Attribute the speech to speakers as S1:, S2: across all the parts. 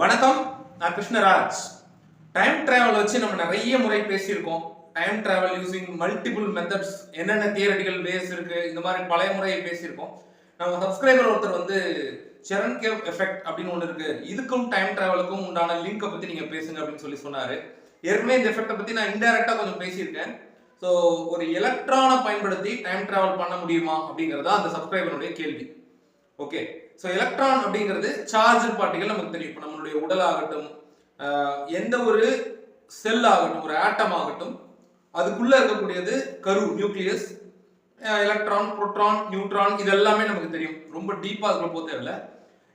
S1: வணக்கம் நான் Krishnaraj. Time travel வச்சு நம்ம நிறைய முறை பேசியிருக்கோம். Time travel using multiple methods என்னென்ன தியரட்டிக்கல் வேஸ் இருக்கு இந்த மாதிரி பழைய முறையை பேசியிருக்கோம். நம்ம சப்ஸ்கிரைபர் ஒருத்தர் வந்து செரன் கேவ் எஃபெக்ட் அப்படின்னு ஒன்று இருக்கு. இதுக்கும் டைம் டிராவலுக்கும் உண்டான லிங்கை பத்தி நீங்க பேசுங்க அப்படின்னு சொல்லி சொன்னாரு. ஏற்கனவே இந்த எஃபெக்ட்டை பத்தி நான் இன்டெரக்டா கொஞ்சம் பேசியிருக்கேன். ஸோ ஒரு எலக்ட்ரானை பயன்படுத்தி டைம் டிராவல் பண்ண முடியுமா அப்படிங்கிறதா அந்த சப்ஸ்கிரைபருடைய கேள்வி. ஓகே ஸோ எலக்ட்ரான் அப்படிங்கிறது சார்ஜ் பார்ட்டிகள் நமக்கு தெரியும். இப்போ நம்மளுடைய உடல் ஆகட்டும் எந்த ஒரு செல் ஆகட்டும் ஒரு ஆட்டம் ஆகட்டும் அதுக்குள்ளே இருக்கக்கூடியது கரு நியூக்ளியஸ் எலக்ட்ரான் புரோட்ரான் நியூட்ரான் இது எல்லாமே நமக்கு தெரியும். ரொம்ப டீப்பாக அதுக்குள்ள போக தேவையில்ல.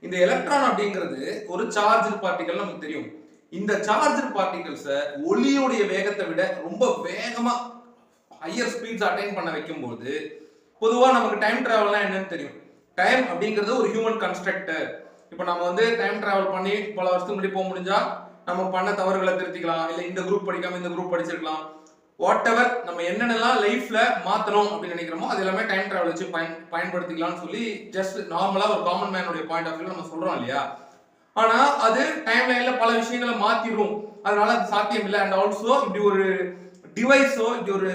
S1: இந்த எலக்ட்ரான் அப்படிங்கிறது ஒரு சார்ஜ் பார்ட்டிகள் நமக்கு தெரியும். இந்த சார்ஜ் பார்ட்டிகல்ஸை ஒளியுடைய வேகத்தை விட ரொம்ப வேகமாக ஹையர் ஸ்பீட்ஸ் அட்டைன் பண்ண வைக்கும்போது பொதுவாக நமக்கு டைம் டிராவல்லாம் என்னன்னு தெரியும். டைம் அப்படிங்கிறது ஒரு ஹியூமன் கன்ஸ்ட்ரக்டர் இப்போ நம்ம வந்து டைம் டிராவல் பண்ணி பல வருஷத்துக்கு முன்னாடி போக முடிஞ்சா நம்ம பண்ண தவறுகளை திருத்திக்கலாம். இல்லை இந்த குரூப் படிக்காம இந்த குரூப் படிச்சிருக்கலாம். வாட் எவர் நம்ம என்னென்னலாம் லைஃப்ல மாத்தணும் அப்படின்னு நினைக்கிறோமோ அது எல்லாமே டைம் டிராவல் வச்சு பயன் பயன்படுத்திக்கலாம்னு சொல்லி ஜஸ்ட் நார்மலா ஒரு காமன் மேனுடைய பாயிண்ட் ஆஃப் வியூ நம்ம சொல்றோம் இல்லையா? ஆனா அது டைம் லைன்ல பல விஷயங்களை மாத்திரும். அதனால அது சாத்தியம் இல்லை. அண்ட் ஆல்சோ இப்படி ஒரு டிவைஸோ இப்படி ஒரு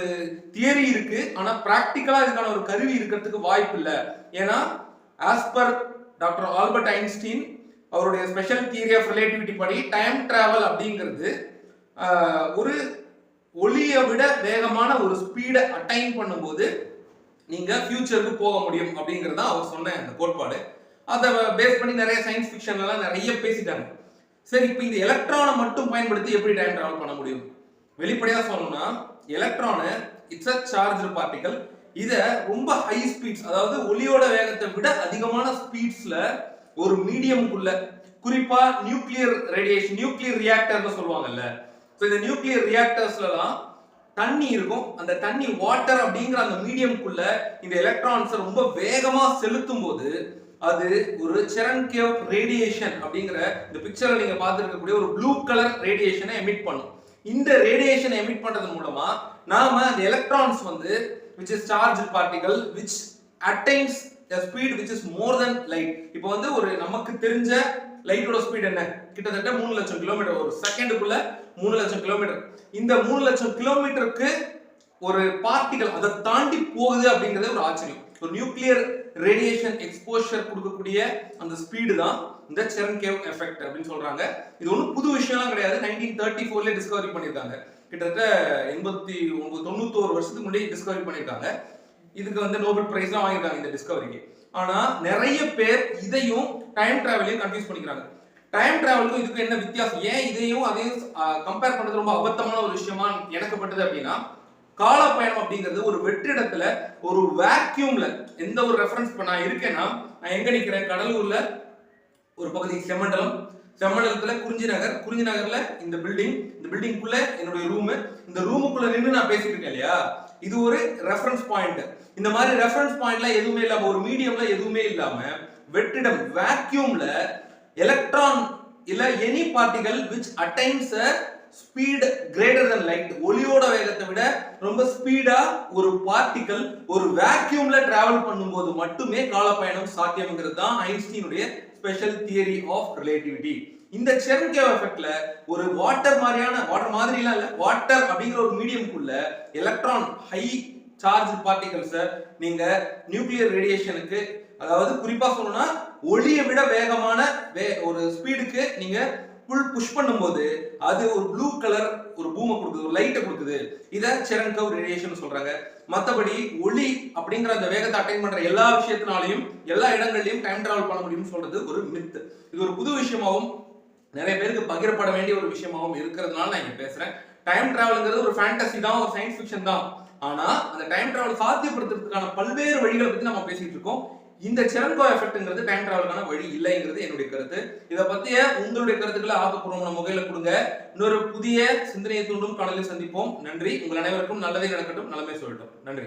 S1: தியரி இருக்கு. ஆனா பிராக்டிக்கலா இதுக்கான ஒரு கருவி இருக்கிறதுக்கு வாய்ப்பு இல்லை. ஏன்னா as per doctor Albert Einstein அவருடைய ஸ்பெஷல் தியரி ஆஃப் ரிலேட்டிவிட்டி படி டைம் டிராவல் அப்படிங்கிறது ஒரு ஒளியை விட வேகமான ஒரு ஸ்பீடை அட்டைன் பண்ணும்போது நீங்கள் ஃபியூச்சருக்கு போக முடியும் அப்படிங்கிறது தான் அவர் சொன்ன அந்த கோட்பாடு. அதை பேஸ் பண்ணி நிறைய சயின்ஸ் ஃபிக்ஷன்லாம் நிறைய பேசிட்டாங்க. சரி இப்போ இந்த எலக்ட்ரானை மட்டும் பயன்படுத்தி எப்படி டைம் டிராவல் பண்ண முடியும்? வெளிப்படையாக சொல்லணும்னா electron it's a charge particle இதை ரொம்ப ஹை ஸ்பீட்ஸ் அதாவது ஒளியோட வேகத்தை விட அதிகமான ஸ்பீட்ஸ்ல ஒரு மீடியமுக்குள்ள குறிப்பா நியூக்ளியர் ரேடியேஷன் நியூக்ளியர் ரியாக்டர்னு சொல்லுவாங்கல்ல. ஸோ இந்த நியூக்ளியர் ரியாக்டர்ஸ்லாம் தண்ணி இருக்கும். அந்த தண்ணி வாட்டர் அப்படிங்கிற அந்த மீடியம்குள்ள இந்த எலக்ட்ரான்ஸை ரொம்ப வேகமா செலுத்தும் போது அது ஒரு செரன்கேவ் ரேடியேஷன் அப்படிங்கிற இந்த பிக்சரை நீங்க பார்த்துருக்கக்கூடிய ஒரு ப்ளூ கலர் ரேடியேஷனை எமிட் பண்ணும். இந்த ரேடியேஷனை எமிட் பண்றது மூலமா நாம அந்த எலக்ட்ரான்ஸ் வந்து which is charged particle which attains a speed which is more than light. இப்போ வந்து ஒரு நமக்கு தெரிஞ்ச லைட்டோட ஸ்பீட் என்ன? கிட்டத்தட்ட மூணு லட்சம் கிலோமீட்டர் ஒரு செகண்டுக்குள்ள மூணு லட்சம் கிலோமீட்டர் இந்த மூணு லட்சம் கிலோமீட்டருக்கு ஒரு பார்ட்டிகல் அதை தாண்டி போகுது அப்படிங்கிறது ஒரு ஆச்சரியம். ஒரு நியூக்ளியர் ரேடியேஷன் எக்ஸ்போஷர் கொடுக்கக்கூடிய அந்த ஸ்பீடு தான் இந்த செரன்கேவ் எஃபெக்ட் அப்படின்னு சொல்றாங்க. இது ஒன்றும் புது விஷயம்லாம் கிடையாது. நைன்டீன் தேர்ட்டி ஃபோர்லேயே டிஸ்கவரி பண்ணியிருக்காங்க. கிட்டத்தட்ட எண்பத்தி ஒன்பது தொண்ணூத்தோரு வருஷத்துக்கு முன்னாடி டிஸ்கவரி பண்ணியிருக்காங்க இதுக்கு வந்து நோபல் பிரைஸ்லாம் வாங்கியிருக்காங்க இந்த டிஸ்கவரிக்கு ஆனால் நிறைய பேர் இதையும் டைம் டிராவலையும் கன்ஃபியூஸ் பண்ணிக்கிறாங்க. டைம் டிராவலுக்கும் இதுக்கு என்ன வித்தியாசம்? ஏன் இதையும் அதையும் கம்பேர் பண்ணுறது ரொம்ப அபத்தமான ஒரு விஷயமா எனக்கு பட்டது அப்படின்னா கால பயணம் அப்படிங்கிறது ஒரு வெற்றிடத்துல ஒரு வேக்யூம்ல எந்த ஒரு ரெஃபரன்ஸ் இப்போ நான் இருக்கேன்னா நான் எங்க நிக்கிறேன்? கடலூர்ல ஒரு பகுதி செம்மண்டலம் செம்மண்டலத்துல குறிஞ்சி நகர் குறிஞ்சி நகர்ல இந்த பில்டிங் இந்த பில்டிங்குள்ள என்னுடைய ரூம் இந்த ரூமுக்குள்ள நின்று நான் பேசிட்டு இருக்கேன் இல்லையா? இது ஒரு ரெஃபரன்ஸ் பாயிண்ட் இந்த மாதிரி ரெஃபரன்ஸ் பாயிண்ட்ல எதுவுமே இல்லாம ஒரு மீடியம்ல எதுவுமே இல்லாம வெற்றிடம் வேக்யூம்ல எலக்ட்ரான் இல்ல any particle which attains a speed greater than light ஒளியோட வேகத்தை விட ரொம்ப ஸ்பீடா ஒரு பார்ட்டிக்கல் ஒரு வேக்யூம்ல டிராவல் பண்ணும்போது மட்டுமே காலப்பயணம் சாத்தியம்ங்கிறது தான் ஐன்ஸ்டீனுடைய ஸ்பெஷல் தியரி ஆஃப் ரிலேட்டிவிட்டி இந்த செர்ன்கேவ் எஃபெக்ட்ல ஒரு வாட்டர் மாதிரியான வாட்டர் மாதிரிலாம் இல்ல வாட்டர் அப்படிங்கிற ஒரு மீடியம்குள்ள எலக்ட்ரான் ஹை சார்ஜ் பார்ட்டிகல்ஸை நீங்க நியூக்ளியர் ரேடியேஷனுக்கு அதாவது குறிப்பா சொல்லணும்னா ஒளியை விட வேகமான வே ஒரு ஸ்பீடுக்கு நீங்க புல் புஷ் பண்ணும்போது அது ஒரு ப்ளூ கலர் ஒரு பூமை கொடுக்குது ஒரு லைட்டை கொடுக்குது. இதை செரன்கவ் ரேடியேஷன் சொல்றாங்க. மற்றபடி ஒளி அப்படிங்கிற அந்த வேகத்தை அட்டைன் பண்ற எல்லா விஷயத்தினாலையும் எல்லா இடங்கள்லையும் டைம் டிராவல் பண்ண முடியும்னு சொல்றது ஒரு மித் இது ஒரு புது விஷயமாவும் நிறைய பேருக்கு பகிரப்பட வேண்டிய ஒரு விஷயமாவும் இருக்கிறதுனால நான் இங்க பேசுறேன். டைம் டிராவல்ங்கிறது ஒரு ஃபேண்டசி தான் ஒரு சயின்ஸ் ஃபிக்ஷன் தான். ஆனா அந்த டைம் டிராவல் சாத்தியப்படுத்துறதுக்கான பல்வேறு வழிகளை பத்தி நம்ம பேசிட்டு இருக்கோம். இந்த செரன்கோ எஃபெக்ட்ங்கிறது டைம் டிராவலுக்கான வழி இல்லைங்கிறது என்னுடைய கருத்து. இதை பத்திய உங்களுடைய கருத்துக்களை ஆக்கப்பூர்வமான முகையில கொடுங்க. இன்னொரு புதிய சிந்தனையை தூண்டும் கடலில் சந்திப்போம். நன்றி. உங்கள் அனைவருக்கும் நல்லதே நடக்கட்டும். நல்லமே சொல்லட்டும். நன்றி.